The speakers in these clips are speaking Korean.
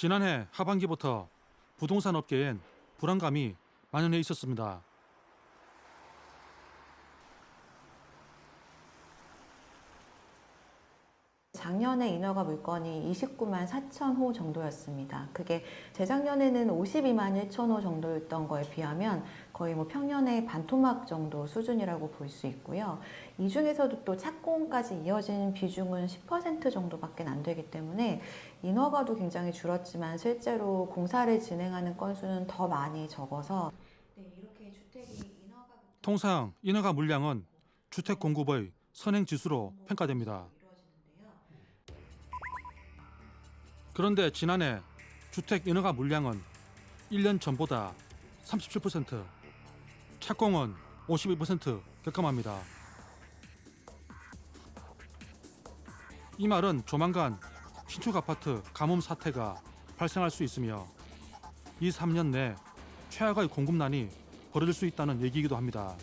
지난해 하반기부터 부동산 업계엔 불안감이 만연해 있었습니다. 작년에 인허가 물건이 29만 4천 호 정도였습니다. 그게 재작년에는 52만 1천 호 정도였던 거에 비하면 거의 뭐 평년의 반토막 정도 수준이라고 볼 수 있고요. 이 중에서도 또 착공까지 이어진 비중은 10% 정도밖에 안 되기 때문에 인허가도 굉장히 줄었지만 실제로 공사를 진행하는 건수는 더 많이 적어서 네, 이렇게 주택이 인허가 통상 인허가 물량은 주택 공급의 선행 지수로 평가됩니다. 그런데 지난해 주택 인허가 물량은 1년 전보다 37%, 착공은 52% 격감합니다. 이 말은 조만간 신축 아파트 가뭄 사태가 발생할 수 있으며 2, 3년 내 최악의 공급난이 벌어질 수 있다는 얘기이기도 합니다.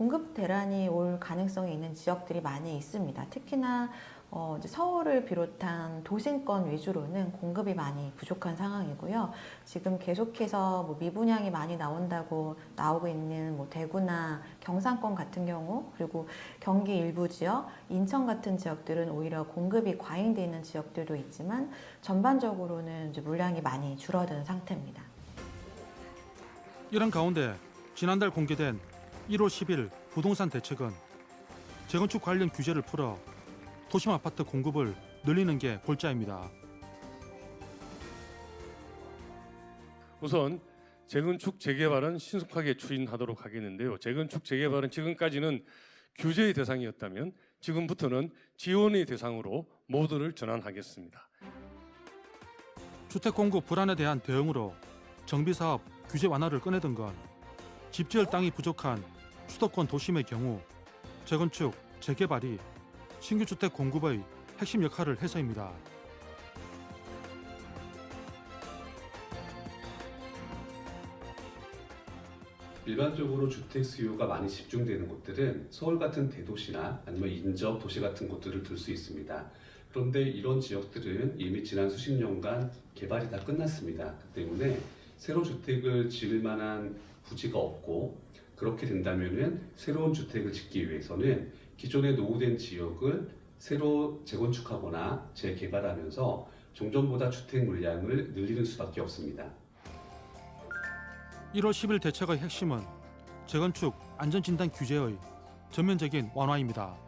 공급 대란이 올 가능성이 있는 지역들이 많이 있습니다. 특히나 어, 서울을 비롯한 도심권 위주로는 공급이 많이 부족한 상황이고요. 지금 계속해서 뭐 미분양이 많이 나온다고 나오고 있는 뭐 대구나 경상권 같은 경우 그리고 경기 일부 지역, 인천 같은 지역들은 오히려 공급이 과잉돼 있는 지역들도 있지만 전반적으로는 물량이 많이 줄어든 상태입니다. 이런 가운데 지난달 공개된 1월 10일 부동산 대책은 재건축 관련 규제를 풀어 도심 아파트 공급을 늘리는 게 골자입니다. 우선 재건축 재개발은 신속하게 추진하도록 하겠는데요. 재건축 재개발은 지금까지는 규제의 대상이었다면 지금부터는 지원의 대상으로 모두를 전환하겠습니다. 주택 공급 불안에 대한 대응으로 정비 사업 규제 완화를 꺼내던 건 집지을 땅이 부족한 수도권 도심의 경우 재건축 재개발이 신규 주택 공급의 핵심 역할을 해서입니다. 일반적으로 주택 수요가 많이 집중되는 곳들은 서울 같은 대도시나 아니면 인접 도시 같은 곳들을 들수 있습니다. 그런데 이런 지역들은 이미 지난 수십 년간 개발이 다 끝났습니다. 그 때문에 새로 주택을 지을 만한 부지가 없고 그렇게 된다면은 새로운 주택을 짓기 위해서는 기존에 노후된 지역을 새로 재건축하거나 재개발하면서 종전보다 주택 물량을 늘리는 수밖에 없습니다. 1월 10일 대책의 핵심은 재건축 안전진단 규제의 전면적인 완화입니다.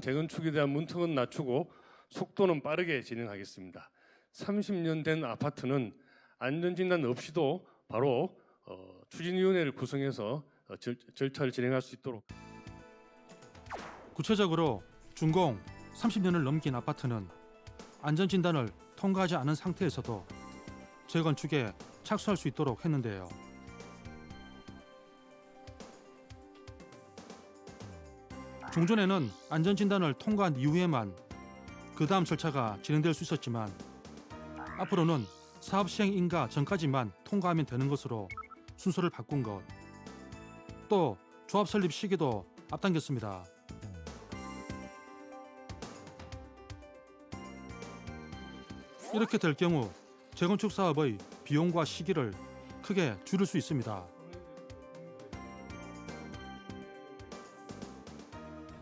재건축에 대한 문턱은 낮추고 속도는 빠르게 진행하겠습니다. 30년 된 아파트는 안전진단 없이도 바로 어, 추진위원회를 구성해서 어, 절, 절차를 진행할 수 있도록 구체적으로 준공 30년을 넘긴 아파트는 안전진단을 통과하지 않은 상태에서도 재건축에 착수할 수 있도록 했는데요. 중전에는 안전진단을 통과한 이후에만 그 다음 절차가 진행될 수 있었지만 앞으로는 사업 시행 인가 전까지만 통과하면 되는 것으로 순서를 바꾼 것. 또 조합 설립 시기도 앞당겼습니다. 이렇게 될 경우 재건축 사업의 비용과 시기를 크게 줄일 수 있습니다.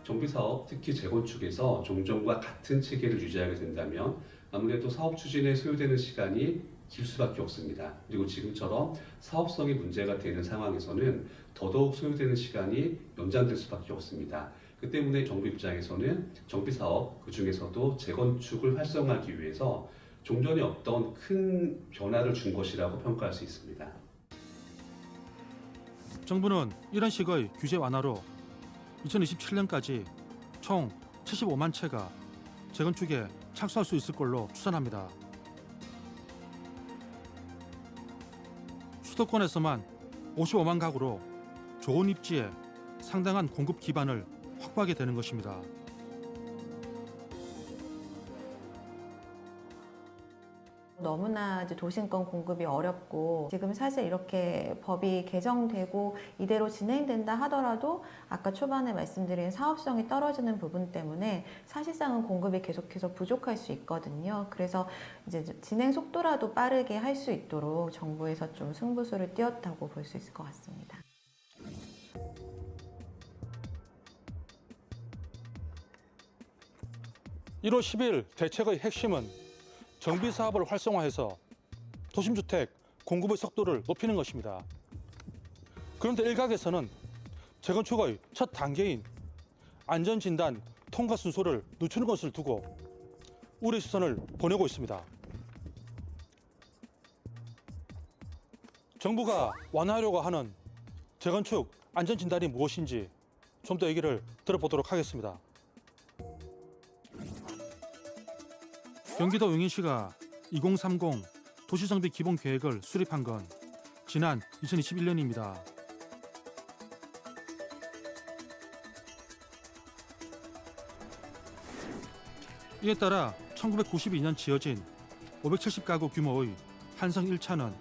정비 사업, 특히 재건축에서 종전과 같은 체계를 유지하게 된다면 아무래도 사업 추진에 소요되는 시간이 길 수밖에 없습니다. 그리고 지금처럼 사업성이 문제가 되는 상황에서는 더더욱 소요되는 시간이 연장될 수밖에 없습니다. 그 때문에 정부 입장에서는 정비 사업, 그 중에서도 재건축을 활성화하기 위해서 종전에 어떤 큰 변화를 준 것이라고 평가할 수 있습니다. 정부는 이런 식의 규제 완화로 2027년까지 총 75만 채가 재건축에 착수할 수 있을 걸로 추산합니다. 수도권에서만 55만 가구로 좋은 입지에 상당한 공급 기반을 확보하게 되는 것입니다. 너무나 이제 도심권 공급이 어렵고 지금 사실 이렇게 법이 개정되고 이대로 진행된다 하더라도 아까 초반에 말씀드린 사업성이 떨어지는 부분 때문에 사실상은 공급이 계속해서 부족할 수 있거든요. 그래서 이제 진행 속도라도 빠르게 할 수 있도록 정부에서 좀 승부수를 띄웠다고 볼 수 있을 것 같습니다. 일 1월 10일 대책의 핵심은 정비 사업을 활성화해서 도심주택 공급의 속도를 높이는 것입니다. 그런데 일각에서는 재건축의 첫 단계인 안전진단 통과 순서를 늦추는 것을 두고 우려 시선을 보내고 있습니다. 정부가 완화하려고 하는 재건축 안전진단이 무엇인지 좀 더 얘기를 들어보도록 하겠습니다. 경기도 용인시가 2030 도시정비 기본 계획을 수립한 건 지난 2021년입니다. 이에 따라 1992년 지어진 570가구 규모의 한성 1차는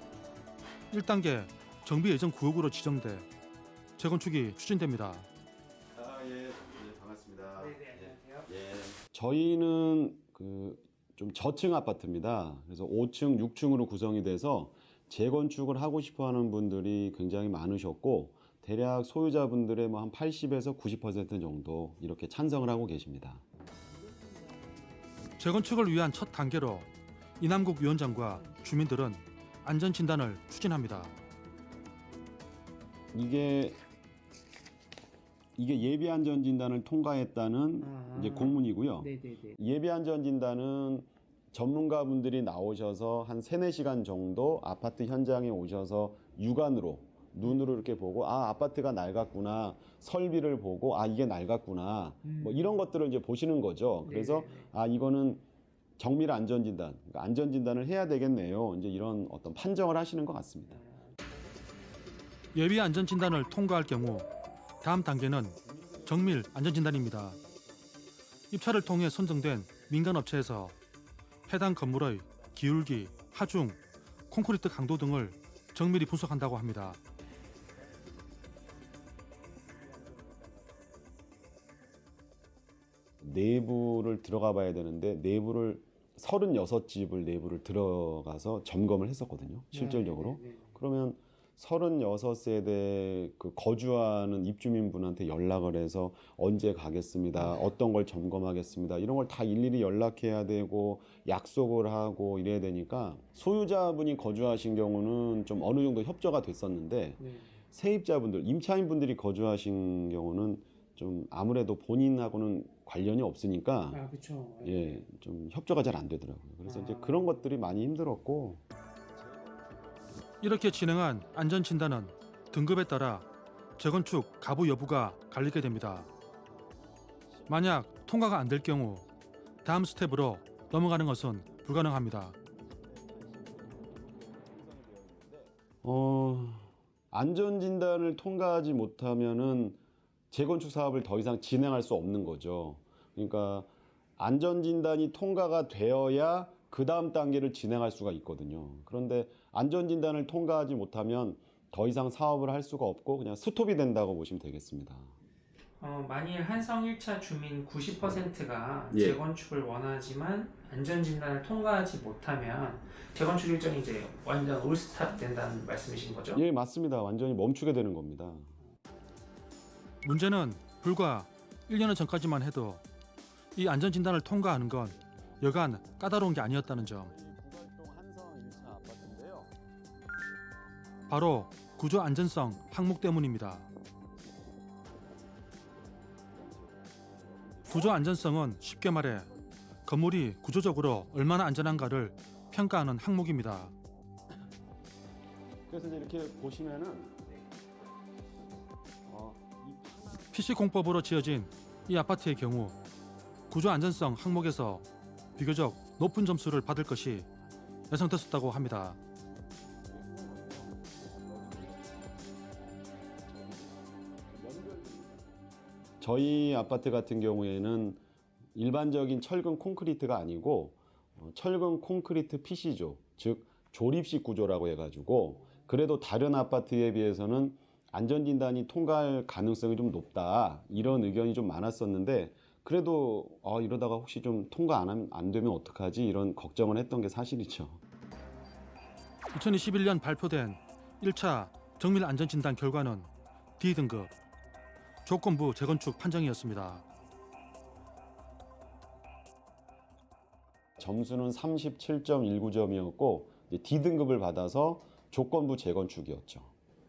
1단계 정비 예정 구역으로 지정돼 재건축이 추진됩니다. 아, 예, 예, 반갑습니다. 네, 네, 안녕하세요. 예. 저희는 그 좀 저층 아파트입니다. 그래서 5층, 6층으로 구성이 돼서 재건축을 하고 싶어 하는 분들이 굉장히 많으셨고 대략 소유자분들의 뭐 한 80에서 90% 정도 이렇게 찬성을 하고 계십니다. 재건축을 위한 첫 단계로 이남국 위원장과 주민들은 안전 진단을 추진합니다. 이게 이게 예비 안전 진단을 통과했다는 아. 이제 공문이고요. 네네네. 예비 안전 진단은 전문가분들이 나오셔서 한 3, 4시간 정도 아파트 현장에 오셔서 육안으로 눈으로 이렇게 보고 아 아파트가 낡았구나 설비를 보고 아 이게 낡았구나 뭐 이런 것들을 이제 보시는 거죠. 그래서 네네네. 아 이거는 정밀 안전 진단, 그러니까 안전 진단을 해야 되겠네요. 이제 이런 어떤 판정을 하시는 것 같습니다. 예비 안전 진단을 통과할 경우 다음 단계는 정밀 안전 진단입니다. 입찰을 통해 선정된 민간 업체에서 해당 건물의 기울기, 하중, 콘크리트 강도 등을 정밀히 분석한다고 합니다. 내부를 들어가 봐야 되는데 내부를 36집을 내부를 들어가서 점검을 했었거든요. 실질적으로. 네네네. 그러면 36 세대 그 거주하는 입주민분한테 연락을 해서 언제 가겠습니다. 어떤 걸 점검하겠습니다. 이런 걸 다 일일이 연락해야 되고 약속을 하고 이래야 되니까 소유자분이 거주하신 경우는 좀 어느 정도 협조가 됐었는데 네. 세입자분들, 임차인분들이 거주하신 경우는 좀 아무래도 본인하고는 관련이 없으니까 아 그렇죠. 예, 좀 협조가 잘 안 되더라고요. 그래서 이제 아. 그런 것들이 많이 힘들었고 이렇게 진행한 안전 진단은 등급에 따라 재건축 가부 여부가 갈리게 됩니다. 만약 통과가 안 될 경우 다음 스텝으로 넘어가는 것은 불가능합니다. 어, 안전 진단을 통과하지 못하면은 재건축 사업을 더 이상 진행할 수 없는 거죠. 그러니까 안전 진단이 통과가 되어야 그 다음 단계를 진행할 수가 있거든요. 그런데 안전 진단을 통과하지 못하면 더 이상 사업을 할 수가 없고 그냥 스톱이 된다고 보시면 되겠습니다. 어, 만일 한성 1차 주민 90%가 예. 재건축을 원하지만 안전진단을 통과하지 못하면 재건축 일정이 이제 완전 올스탑 된다는 말씀이신 거죠? 예, 맞습니다. 완전히 멈추게 되는 겁니다. 문제는 불과 1년 전까지만 해도 이 안전 진단을 통과하는 건 여간 까다로운 게 아니었다는 점. 바로 구조 안전성 항목 때문입니다. 구조 안전성은 쉽게 말해 건물이 구조적으로 얼마나 안전한가를 평가하는 항목입니다. 그래서 이제 이렇게 보시면은 어, 이 PC 공법으로 지어진 이 아파트의 경우 구조 안전성 항목에서 비교적 높은 점수를 받을 것이 예상됐었다고 합니다. 저희 아파트 같은 경우에는 일반적인 철근 콘크리트가 아니고 어, 철근 콘크리트 PC조 즉 조립식 구조라고 해가지고 그래도 다른 아파트에 비해서는 안전진단이 통과할 가능성이 좀 높다 이런 의견이 좀 많았었는데 그래도 어, 이러다가 혹시 좀 통과 안, 하면- 안 되면 어떡하지 이런 걱정을 했던 게 사실이죠. 2021년 발표된 1차 정밀 안전 진단 결과는 D등급 조건부 재건축 판정이었습니다. 점수는 37.19점이었고 D등급을 받아서 조건부 재건축이었죠.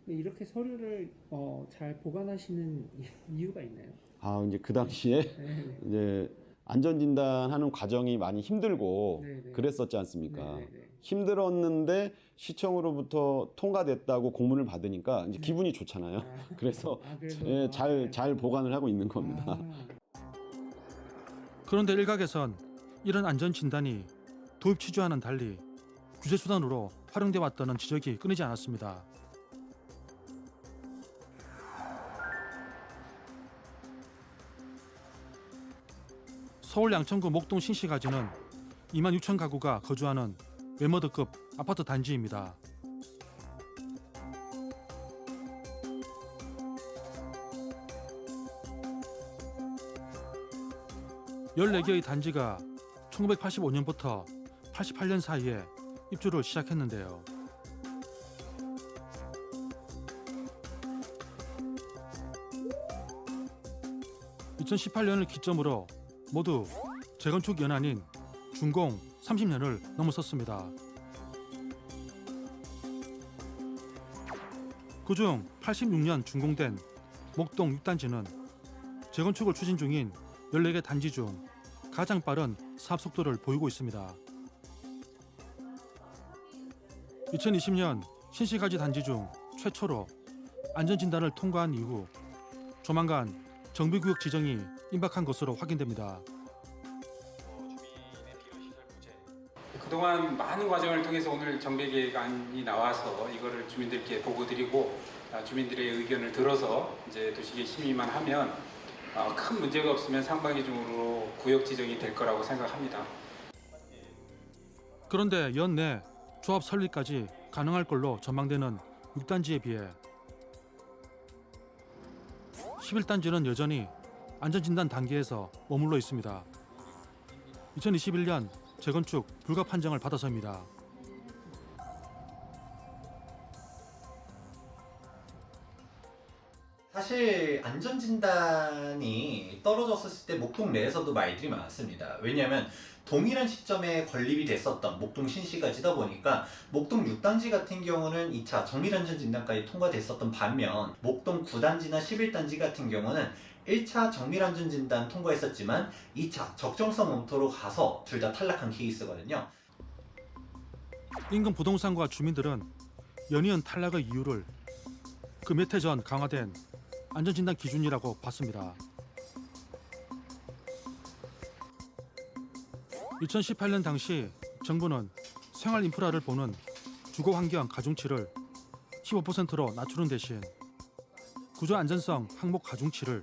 근데 이렇게 서류를 어, 잘 보관하시는 이유가 있나요? 아 이제 그 당시에 네. 이제 안전 진단하는 과정이 많이 힘들고 네네. 그랬었지 않습니까? 네네네. 힘들었는데 시청으로부터 통과됐다고 공문을 받으니까 이제 네. 기분이 좋잖아요. 아, 그래서 아, 그래서- 예, 아, 잘, 네. 잘 보관을 하고 있는 겁니다. 아, 그런데 일각에선 이런 안전 진단이 도입 취지와는 달리 규제 수단으로 활용돼 왔다는 지적이 끊이지 않았습니다. 서울 양천구 목동 신시가지는 2만 6천 가구가 거주하는 웨머드급 아파트 단지입니다. 열네 개의 단지가 1985년부터 88년 사이에 입주를 시작했는데요. (2018년을) 기점으로 모두 재건축 연한인 준공 30년을 넘어섰습니다. 그중 86년 준공된 목동 6단지는 재건축을 추진 중인 14개 단지 중 가장 빠른 사업 속도를 보이고 있습니다. 2020년 신시가지 단지 중 최초로 안전진단을 통과한 이후 조만간 정비구역 지정이 임박한 것으로 확인됩니다. 그동안 많은 과정을 통해서 오늘 정비계획안이 나와서 이거를 주민들께 보고 드리고 아, 주민들의 의견을 들어서 이제 도시계 심의만 하면 아, 큰 문제가 없으면 상반기 중으로 구역 지정이 될 거라고 생각합니다. 그런데 연내 조합 설립까지 가능할 걸로 전망되는 6단지에 비해 11단지는 여전히 안전진단 단계에서 머물러 있습니다. 2021년 재건축 불가 판정을 받아서입니다. 사실 안전 진단이 떨어졌을 때 목동 내에서도 말들이 많았습니다. 왜냐하면 동일한 시점에 건립이 됐었던 목동 신시가 지다 보니까 목동 6단지 같은 경우는 2차 정밀 안전 진단까지 통과됐었던 반면 목동 9단지나 11단지 같은 경우는 1차 정밀안전 진단 통과했었지만 2차 적정성 검토로 가서 둘 다 탈락한 케이스거든요. 인근 부동산과 주민들은 연이은 탈락의 이유를 그 몇 해 전 강화된 안전진단 기준이라고 봤습니다. 2018년 당시 정부는 생활 인프라를 보는 주거 환경 가중치를 15%로 낮추는 대신 구조 안전성 항목 가중치를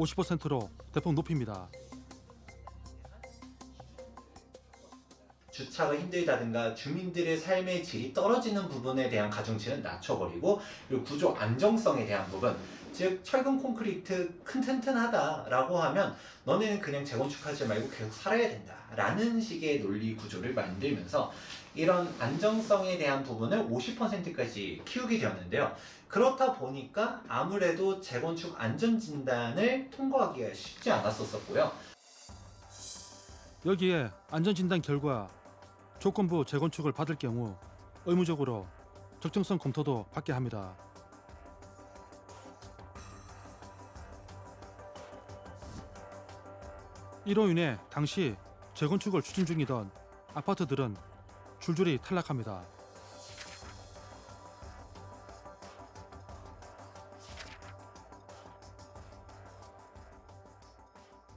50%로 대폭 높입니다. 주차가 힘들다든가 주민들의 삶의 질이 떨어지는 부분에 대한 가중치는 낮춰버리고 그리고 구조 안정성에 대한 부분 즉 철근 콘크리트 큰 튼튼하다라고 하면 너네는 그냥 재건축하지 말고 계속 살아야 된다라는 식의 논리 구조를 만들면서 이런 안정성에 대한 부분을 50%까지 키우게 되었는데요. 그렇다 보니까 아무래도 재건축 안전진단을 통과하기가 쉽지 않았었고요. 여기에 안전진단 결과 조건부 재건축을 받을 경우 의무적으로 적정성 검토도 받게 합니다. 이로 인해 당시 재건축을 추진 중이던 아파트들은 줄줄이 탈락합니다.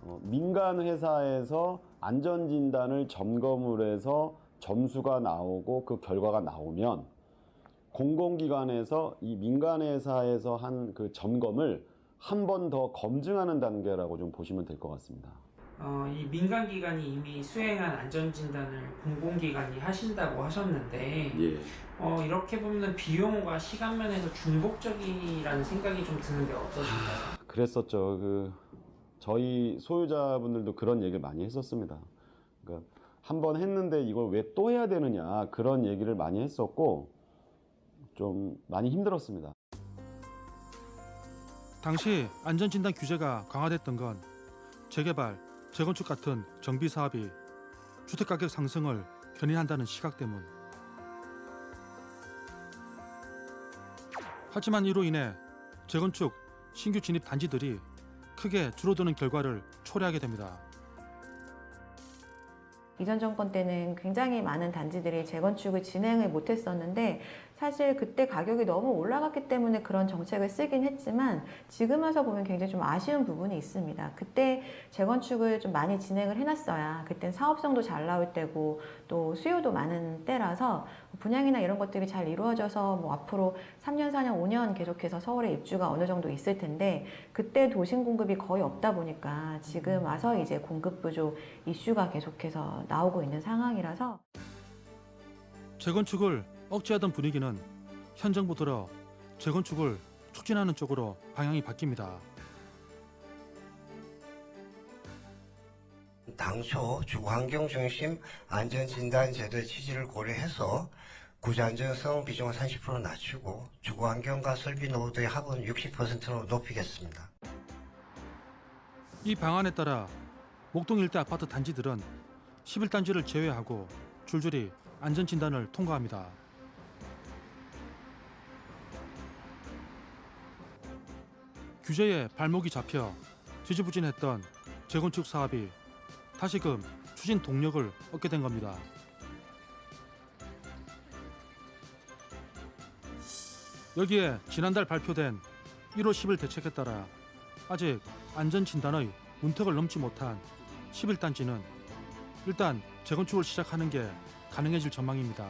어, 민간 회사에서 안전 진단을 점검을 해서 점수가 나오고 그 결과가 나오면 공공기관에서 이 민간 회사에서 한 그 점검을 한 번 더 검증하는 단계라고 좀 보시면 될 것 같습니다. 어, 이 민간 기관이 이미 수행한 안전진단을 공공기관이 하신다고 하셨는데 예. 어, 이렇게 보면 비용과 시간 면에서 중복적이라는 생각이 좀 드는데 어떠신가요? 그랬었죠. 그 저희 소유자분들도 그런 얘기를 많이 했었습니다. 그러니까 한 번 했는데 이걸 왜 또 해야 되느냐 그런 얘기를 많이 했었고 좀 많이 힘들었습니다. 당시 안전진단 규제가 강화됐던 건 재개발, 재건축 같은 정비 사업이 주택 가격 상승을 견인한다는 시각 때문. 하지만 이로 인해 재건축, 신규 진입 단지들이 크게 줄어드는 결과를 초래하게 됩니다. 이전 정권 때는 굉장히 많은 단지들이 재건축을 진행을 못했었는데 사실 그때 가격이 너무 올라갔기 때문에 그런 정책을 쓰긴 했지만 지금 와서 보면 굉장히 좀 아쉬운 부분이 있습니다. 그때 재건축을 좀 많이 진행을 해놨어야 그땐 사업성도 잘 나올 때고 또 수요도 많은 때라서 분양이나 이런 것들이 잘 이루어져서 뭐 앞으로 3년, 4년, 5년 계속해서 서울에 입주가 어느 정도 있을 텐데 그때 도심 공급이 거의 없다 보니까 지금 와서 이제 공급 부족 이슈가 계속해서 나오고 있는 상황이라서 재건축을 억제하던 분위기는 현 정부 들어 재건축을 촉진하는 쪽으로 방향이 바뀝니다. 당초 주거환경 중심 안전진단 제도의 취지를 고려해서 구조안전성 비중을 30% 낮추고 주거환경과 설비 노후도의 합은 60%로 높이겠습니다. 이 방안에 따라 목동 일대 아파트 단지들은 11단지를 제외하고 줄줄이 안전진단을 통과합니다. 규제에 발목이 잡혀 지지부진했던 재건축 사업이 다시금 추진 동력을 얻게 된 겁니다. 여기에 지난달 발표된 1월 10일 대책에 따라 아직 안전 진단의 문턱을 넘지 못한 11단지는 일단 재건축을 시작하는 게 가능해질 전망입니다.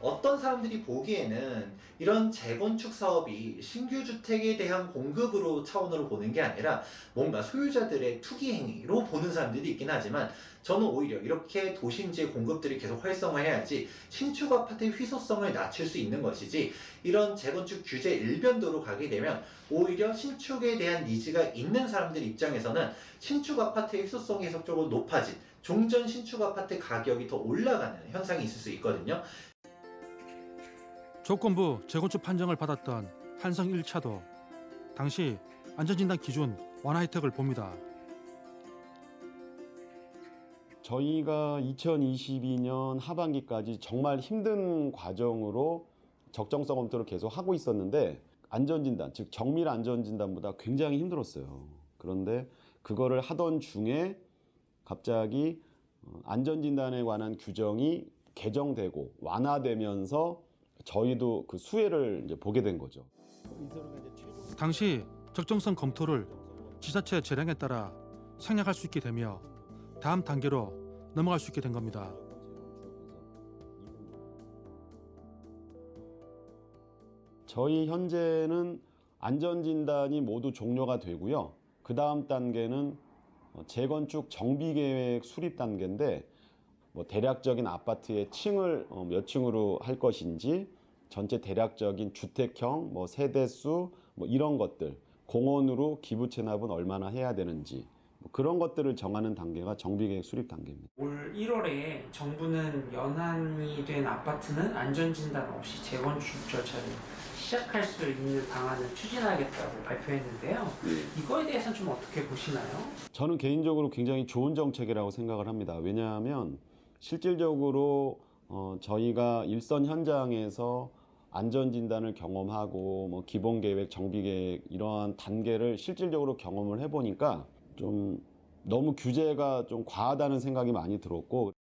어떤 사람들이 보기에는 이런 재건축 사업이 신규 주택에 대한 공급으로 차원으로 보는 게 아니라 뭔가 소유자들의 투기 행위로 보는 사람들이 있긴 하지만 저는 오히려 이렇게 도심지의 공급들이 계속 활성화해야지 신축 아파트의 희소성을 낮출 수 있는 것이지 이런 재건축 규제 일변도로 가게 되면 오히려 신축에 대한 니즈가 있는 사람들 입장에서는 신축 아파트의 희소성이 계속적으로 높아진 종전 신축 아파트 가격이 더 올라가는 현상이 있을 수 있거든요. 조건부 재건축 판정을 받았던 한성 1차도 당시 안전진단 기준 완화 혜택을 봅니다. 저희가 2022년 하반기까지 정말 힘든 과정으로 적정성 검토를 계속 하고 있었는데 안전진단, 즉 정밀 안전진단보다 굉장히 힘들었어요. 그런데 그거를 하던 중에 갑자기 어, 안전진단에 관한 규정이 개정되고 완화되면서 저희도 그 수혜를 이제 보게 된 거죠. 당시 적정성 검토를 지자체 재량에 따라 생략할 수 있게 되며 다음 단계로 넘어갈 수 있게 된 겁니다. 저희 현재는 안전 진단이 모두 종료가 되고요. 그 다음 단계는 어, 재건축 정비 계획 수립 단계인데 뭐 대략적인 아파트의 층을 어, 몇 층으로 할 것인지 전체 대략적인 주택형 뭐 세대수 뭐 이런 것들 공원으로 기부 체납은 얼마나 해야 되는지 뭐 그런 것들을 정하는 단계가 정비계획 수립 단계입니다. 올 1월에 정부는 연한이 된 아파트는 안전진단 없이 재건축 절차를 시작할 수 있는 방안을 추진하겠다고 발표했는데요. 이거에 대해서는 좀 어떻게 보시나요? 저는 개인적으로 굉장히 좋은 정책이라고 생각을 합니다. 왜냐하면 실질적으로 어, 저희가 일선 현장에서 안전 진단을 경험하고 뭐 기본 계획, 정비 계획 이러한 단계를 실질적으로 경험을 해 보니까 좀 너무 규제가 좀 과하다는 생각이 많이 들었고.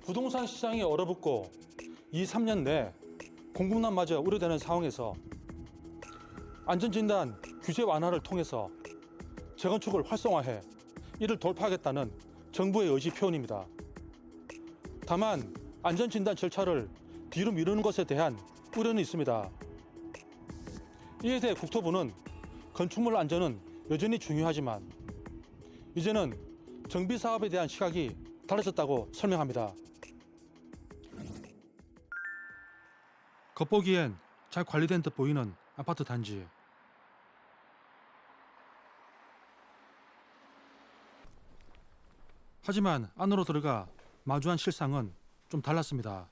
부동산 시장이 얼어붙고 2, 3년 내 공급난마저 우려되는 상황에서 안전진단 규제 완화를 통해서 재건축을 활성화해 이를 돌파하겠다는 정부의 의지 표현입니다. 다만 안전진단 절차를 뒤로 미루는 것에 대한 우려는 있습니다. 이에 대해 국토부는 건축물 안전은 여전히 중요하지만 이제는 정비 사업에 대한 시각이 달라졌다고 설명합니다. 겉보기엔 잘 관리된 듯 보이는 아파트 단지. 하지만 안으로 들어가 마주한 실상은 좀 달랐습니다.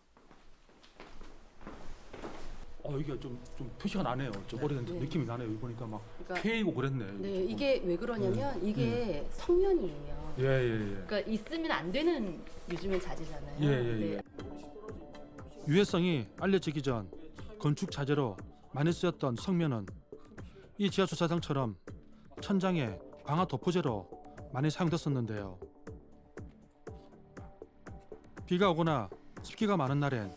어 이게 좀, 좀 표시가 나네요. 좀 오래된 네. 느낌이 나네요. 여기 보니까 막 그러니까 K고 그랬네. 네, 조금. 이게 왜 그러냐면 이게 성면이에요. 예, 예, 예. 그러니까 있으면 안 되는 요즘엔 자재잖아요. 예, 예, 네. 예. 유해성이 알려지기 전 건축 자재로 많이 쓰였던 성면은 이 지하 주차장처럼 천장에 광화 도포제로 많이 사용됐었는데요. 비가 오거나 습기가 많은 날엔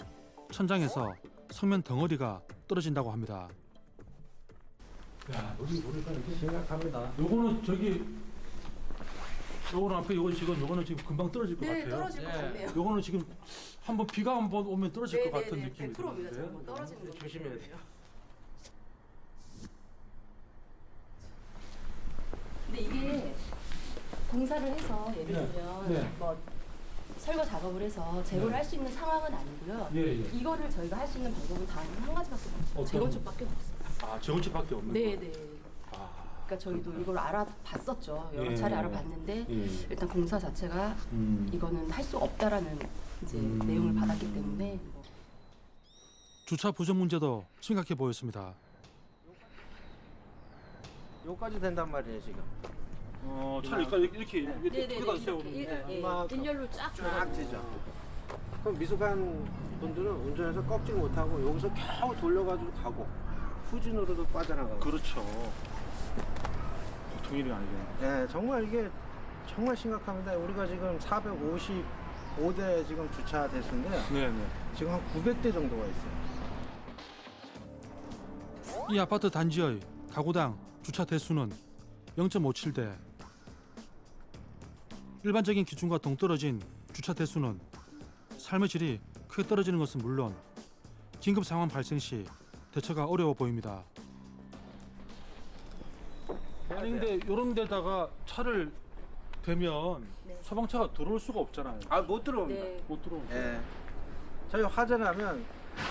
천장에서 성면 덩어리가 떨어진다고 합니다. 야, 여기 보니까 이게 심각합니다. 요거는 저기 요거는 앞에 요거 지금 요거는 지금 금방 떨어질 것 네, 같아요. 떨어질 것 네. 같네요. 요거는 지금 한번 비가 한번 오면 떨어질 네, 것 네, 같은 네, 느낌이 100%입니다. 드는데요. 저거 떨어지는 거 조심해야 돼요. 근데 이게 공사를 해서 예를 네, 들면 네. 뭐 설거 작업을 해서 제거를 네. 할수 있는 상황은 아니고요. 예, 예. 이거를 저희가 할 수 있는 방법은 단한 가지밖에 없어요. 어떤- 재건축밖에 없어요. 아, 재건축밖에 없는 네, 거예요? 네. 아, 그러니까 저희도 이걸 알아봤었죠. 여러 예. 차례 알아봤는데 예. 일단 공사 자체가 음. 이거는 할 수 없다라는 이제 음. 내용을 받았기 때문에 뭐 주차 부족 문제도 심각해 보였습니다. 요까지 된단 말이에요 지금. 어, 차를 이렇게 이렇게 네네네 이렇게 일- 예, 이만큼. 일렬로 쫙쫙 돌아가요. 되죠. 그럼 미숙한 분들은 운전해서 꺾질 못하고 여기서 겨우 돌려가지고 가고 후진으로도 빠져나가고. 그렇죠. 보통 일이 아니죠. 네, 정말 이게 정말 심각합니다. 우리가 지금 455대 지금 주차 대수인데 네, 네. 지금 한 900대 정도가 있어요. 이 아파트 단지의 가구당 주차 대수는 0.57대. 일반적인 기준과 동떨어진 주차 대수는 삶의 질이 크게 떨어지는 것은 물론 긴급 상황 발생 시 대처가 어려워 보입니다. 아니 근데 이런 데다가 차를 대면 네. 소방차가 들어올 수가 없잖아요. 아, 못 들어옵니다. 네. 못 들어오죠. 예. 저희 화재나면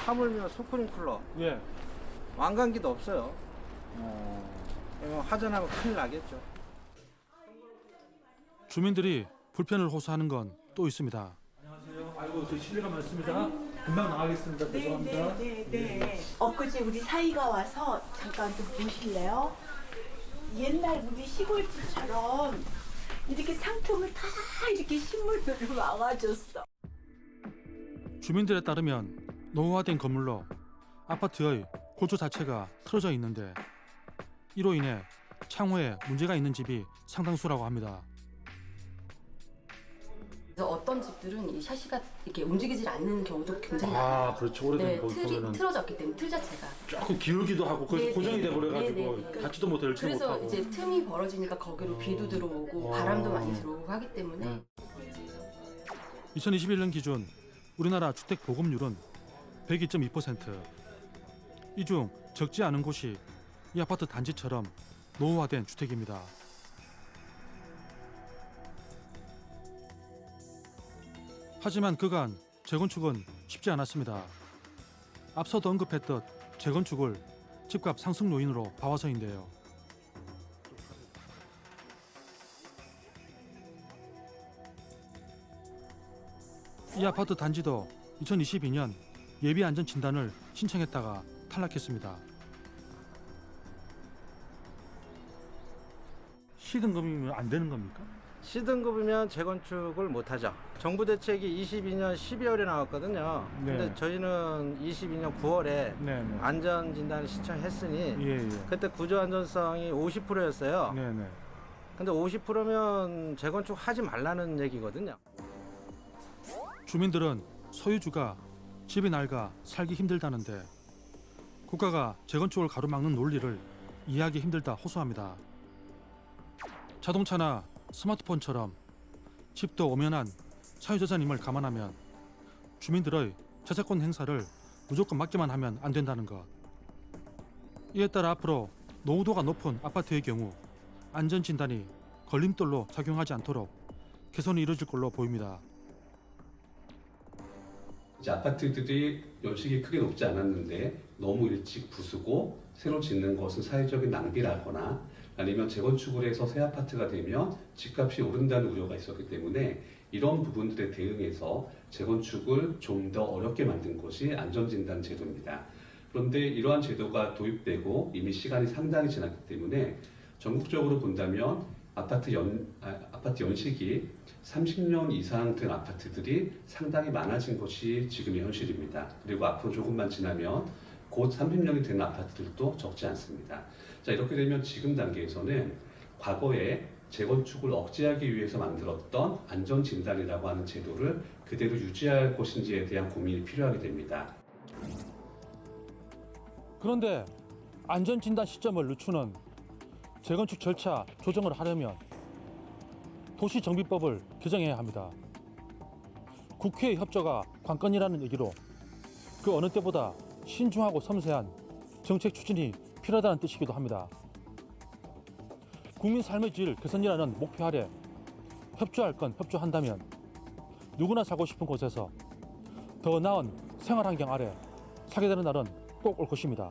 하물며 소프링쿨러 예. 왕관기도 없어요. 어, 화재나면 큰일 나겠죠. 주민들이 불편을 호소하는 건 또 있습니다. 안녕하세요. 아이고 저 실례가 많습니다. 금방 나가겠습니다. 죄송합니다. 네, 네, 네. 엊그제 우리 사이가 와서 잠깐 좀 보실래요? 옛날 우리 시골집처럼 이렇게 상품을 다 이렇게 신문으로 막아줬어. 주민들에 따르면 노후화된 건물로 아파트의 고조 자체가 틀어져 있는데 이로 인해 창호에 문제가 있는 집이 상당수라고 합니다. 그래서 어떤 집들은 이 샤시가 이렇게 움직이질 않는 경우도 굉장히 많아요. 아 그렇죠. 네, 틀이 틀어졌기 때문에 틀 자체가. 조금 기울기도 하고 네, 고정이 네. 돼버려가지고 네, 네, 네. 닫지도 못해 열지 그래서 못하고. 이제 틈이 벌어지니까 거기로 비도 들어오고 어. 바람도 많이 들어오고 하기 때문에 2021년 기준 우리나라 주택 보급률은 102.2%. 이 중 적지 않은 곳이 이 아파트 단지처럼 노후화된 주택입니다. 하지만 그간 재건축은 쉽지 않았습니다. 앞서도 언급했듯 재건축을 집값 상승 요인으로 봐와서인데요. 이 아파트 단지도 2022년 예비 안전 진단을 신청했다가 탈락했습니다. 시등급이면 안 되는 겁니까? C등급이면 재건축을 못하죠. 정부 대책이 22년 12월에 나왔거든요. 네. 근데 저희는 22년 9월에 네, 네. 안전 진단을 신청했으니 예, 예. 그때 구조 안전성이 50%였어요. 네, 네. 근데 50%면 재건축 하지 말라는 얘기거든요. 주민들은 소유주가 집이 낡아 살기 힘들다는데 국가가 재건축을 가로막는 논리를 이해하기 힘들다 호소합니다. 자동차나 스마트폰처럼 집도 오면한 사유재산임을 감안하면 주민들의 자체권 행사를 무조건 맞기만 하면 안 된다는 것. 이에 따라 앞으로 노후도가 높은 아파트의 경우 안전 진단이 걸림돌로 작용하지 않도록 개선이 이루어질 걸로 보입니다. 이제 아파트들이 연식이 크게 높지 않았는데 너무 일찍 부수고 새로 짓는 것은 사회적인 낭비라거나 아니면 재건축을 해서 새 아파트가 되면 집값이 오른다는 우려가 있었기 때문에 이런 부분들에 대응해서 재건축을 좀 더 어렵게 만든 것이 안전진단 제도입니다. 그런데 이러한 제도가 도입되고 이미 시간이 상당히 지났기 때문에 전국적으로 본다면 아파트 연 아, 아파트 연식이 30년 이상 된 아파트들이 상당히 많아진 것이 지금의 현실입니다. 그리고 앞으로 조금만 지나면 곧 30년이 된 아파트들도 적지 않습니다. 자 이렇게 되면 지금 단계에서는 과거에 재건축을 억제하기 위해서 만들었던 안전진단이라고 하는 제도를 그대로 유지할 것인지에 대한 고민이 필요하게 됩니다. 그런데 안전 진단 시점을 늦추는 재건축 절차 조정을 하려면 도시정비법을 개정해야 합니다. 국회의 협조가 관건이라는 얘기로 그 어느 때보다 신중하고 섬세한 정책 추진이 필요하다는 뜻이기도 합니다. 국민 삶의 질 개선이라는 목표 아래 협조할 건 협조한다면 누구나 살고 싶은 곳에서 더 나은 생활 환경 아래 사게 되는 날은 꼭 올 것입니다.